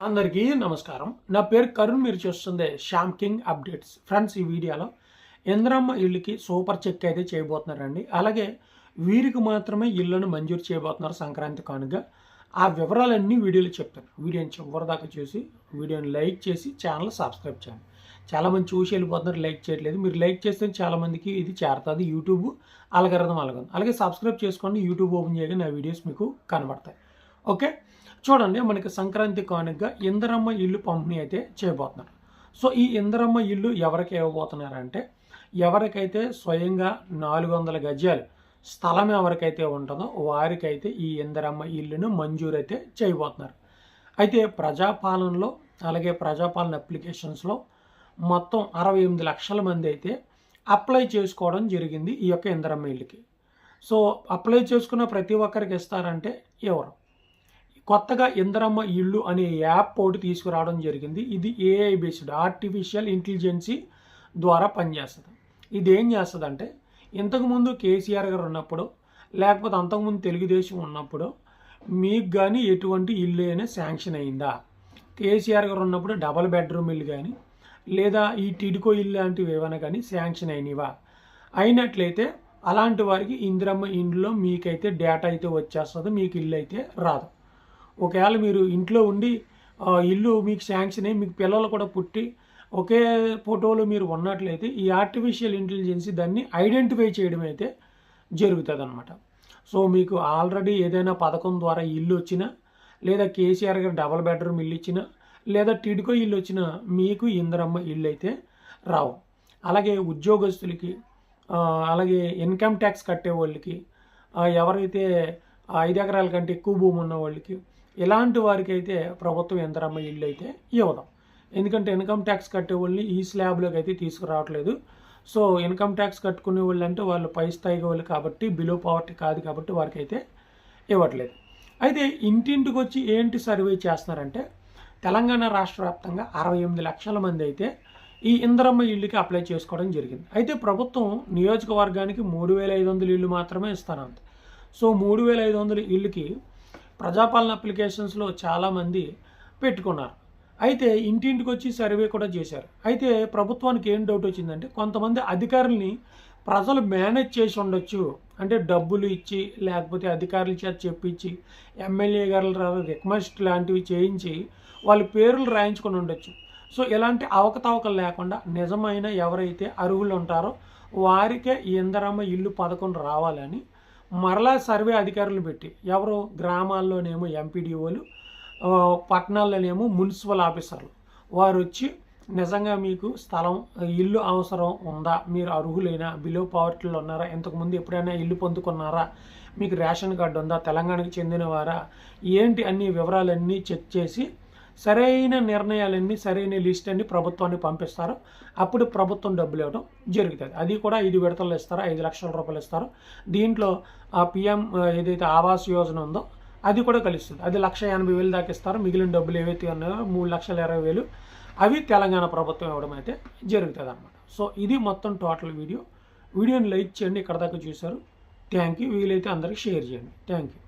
అందరికీ నమస్కారం. నా పేరు కరుణ్ మీరు చూస్తుంది శ్యామ్ కింగ్ అప్డేట్స్. ఫ్రెండ్స్ ఈ వీడియోలో ఇంద్రమ్మ ఇల్లుకి సూపర్ చెక్ అయితే చేయబోతున్నారండి. అలాగే వీరికి మాత్రమే ఇల్లును మంజూరు చేయబోతున్నారు సంక్రాంతి కానుక. ఆ వివరాలన్నీ వీడియోలో చెప్తాను. వీడియోని చివరిదాకా చూసి వీడియోని లైక్ చేసి ఛానల్ సబ్స్క్రైబ్ చేయండి. చాలామంది చూసి వెళ్ళిపోతున్నారు లైక్ చేయట్లేదు. మీరు లైక్ చేస్తే చాలామందికి ఇది చేరుతుంది యూట్యూబ్ అలగరదం అలగదు అలాగే సబ్స్క్రైబ్ చేసుకోండి యూట్యూబ్ ఓపెన్ చేయగా నా వీడియోస్ మీకు కనబడతాయి. ఓకే? చూడండి మనకి సంక్రాంతి కానుకగా ఇందరమ్మ ఇల్లు పంపిణీ అయితే చేయబోతున్నారు. సో ఈ ఇందరమ్మ ఇల్లు ఎవరికి ఇవ్వబోతున్నారంటే ఎవరికైతే స్వయంగా నాలుగు వందల గజాలు స్థలం ఎవరికైతే ఉంటుందో వారికైతే ఈ ఇందరమ్మ ఇల్లును మంజూరు అయితే చేయబోతున్నారు. అయితే ప్రజాపాలనలో అలాగే ప్రజాపాలన అప్లికేషన్స్లో మొత్తం అరవై ఎనిమిది లక్షల మంది అయితే అప్లై చేసుకోవడం జరిగింది ఈ యొక్క ఇందరమ్మ ఇల్లుకి. సో అప్లై చేసుకున్న ప్రతి ఒక్కరికి ఇస్తారంటే ఎవరు? కొత్తగా ఇందరమ్మ ఇల్లు అనే యాప్ ఒకటి తీసుకురావడం జరిగింది. ఇది ఏఐ బేస్డ్ ఆర్టిఫిషియల్ ఇంటెలిజెన్సీ ద్వారా పనిచేస్తుంది. ఇది ఏం చేస్తుందంటే ఇంతకుముందు కేసీఆర్ గారు ఉన్నప్పుడు లేకపోతే అంతకుముందు తెలుగుదేశం ఉన్నప్పుడు మీకు కానీ ఎటువంటి ఇల్లు అయినా శాంక్షన్ అయిందా? కేసీఆర్ గారు ఉన్నప్పుడు డబల్ బెడ్రూమ్ ఇల్లు కానీ లేదా ఈ టిడ్కో ఇల్లు లాంటివి ఏమైనా కానీ శాంక్షన్ అయినవా? అయినట్లయితే అలాంటి వారికి ఇందిరమ్మ ఇంట్లో మీకైతే డేటా అయితే వచ్చేస్తుంది మీకు ఇల్లు అయితే రాదు. ఒకవేళ మీరు ఇంట్లో ఉండి ఇల్లు మీకు శాంక్షన్ అయ్యి మీకు పిల్లలు కూడా పుట్టి ఒకే ఫోటోలో మీరు ఉన్నట్లయితే ఈ ఆర్టిఫిషియల్ ఇంటెలిజెన్సీ దాన్ని ఐడెంటిఫై చేయడం అయితే జరుగుతుంది అనమాట సో మీకు ఆల్రెడీ ఏదైనా పథకం ద్వారా ఇల్లు వచ్చినా లేదా కేసీఆర్ గారు డబల్ బెడ్రూమ్ ఇల్లు ఇచ్చినా లేదా టిడ్కో ఇల్లు వచ్చినా మీకు ఇందరమ్మ ఇల్లు అయితే రావు. అలాగే ఉద్యోగస్తులకి అలాగే ఇన్కమ్ ట్యాక్స్ కట్టే వాళ్ళకి ఎవరైతే ఐదు ఎకరాల కంటే ఎక్కువ భూమి ఉన్న వాళ్ళకి ఇలాంటి వారికి అయితే ప్రభుత్వం ఎంతరమ్మ ఇల్లు అయితే ఇవ్వదాం. ఎందుకంటే ఇన్కమ్ ట్యాక్స్ కట్టే వాళ్ళని ఈ స్లాబ్లోకి అయితే తీసుకురావట్లేదు. సో ఇన్కమ్ ట్యాక్స్ కట్టుకునే వాళ్ళు అంటే వాళ్ళు పై స్థాయి వాళ్ళు కాబట్టి బిలో పవర్టీ కాదు కాబట్టి వారికి అయితే ఇవ్వట్లేదు. అయితే ఇంటింటికి వచ్చి ఏంటి సర్వే చేస్తున్నారంటే తెలంగాణ రాష్ట్ర వ్యాప్తంగా అరవై ఎనిమిది లక్షల మంది అయితే ఈ ఇందరమ్మ ఇల్లుకి అప్లై చేసుకోవడం జరిగింది. అయితే ప్రభుత్వం నియోజకవర్గానికి మూడు వేల ఐదు వందల ఇల్లు మాత్రమే ఇస్తానంది. సో మూడు వేల ఐదు వందల ఇల్లుకి ప్రజాపాలన అప్లికేషన్స్లో చాలామంది పెట్టుకున్నారు. అయితే ఇంటింటికి వచ్చి సర్వే కూడా చేశారు. అయితే ప్రభుత్వానికి ఏం డౌట్ వచ్చిందంటే కొంతమంది అధికారుల్ని ప్రజలు మేనేజ్ చేసి ఉండొచ్చు. అంటే డబ్బులు ఇచ్చి లేకపోతే అధికారుల చేత చెప్పించి ఎమ్మెల్యే గారు రిక్వెస్ట్ లాంటివి చేయించి వాళ్ళ పేర్లు రాయించుకొని ఉండొచ్చు. సో ఇలాంటి అవకతవకలు లేకుండా నిజమైన ఎవరైతే అర్హులు ఉంటారో వారికే ఇందరమ్మ ఇల్లు పథకం రావాలని మరలా సర్వే అధికారులు పెట్టి ఎవరు గ్రామాల్లోనేమో ఎంపీడీఓలు పట్టణాల్లోనేమో మున్సిపల్ ఆఫీసర్లు వారు వచ్చి నిజంగా మీకు స్థలం ఇల్లు అవసరం ఉందా మీరు అర్హులైనా బిలో పావర్టీలో ఉన్నారా ఇంతకుముందు ఎప్పుడైనా ఇల్లు పొందుకున్నారా మీకు రేషన్ కార్డు ఉందా తెలంగాణకు చెందినవారా ఏంటి అన్ని వివరాలన్నీ చెక్ చేసి సరైన నిర్ణయాలన్నీ సరైన లిస్ట్ అన్ని ప్రభుత్వాన్ని పంపిస్తారు. అప్పుడు ప్రభుత్వం డబ్బులు ఇవ్వడం జరుగుతుంది. అది కూడా ఐదు విడతలు ఇస్తారు ఐదు లక్షల రూపాయలు ఇస్తారు. దీంట్లో ఆ పిఎం ఏదైతే ఆవాస్ యోజన ఉందో అది కూడా కలుస్తుంది. అది లక్ష ఎనభై వేలు దాకా ఇస్తారు. మిగిలిన డబ్బులు ఏవైతే ఉన్నాయో మూడు లక్షల ఇరవై వేలు అవి తెలంగాణ ప్రభుత్వం ఇవ్వడం అయితే జరుగుతుంది అనమాట సో ఇది మొత్తం టోటల్ వీడియో. వీడియోని లైక్ చేయండి. ఇక్కడ దాకా చూశారు. Thank you. వీలైతే అందరికీ షేర్ చేయండి. Thank you.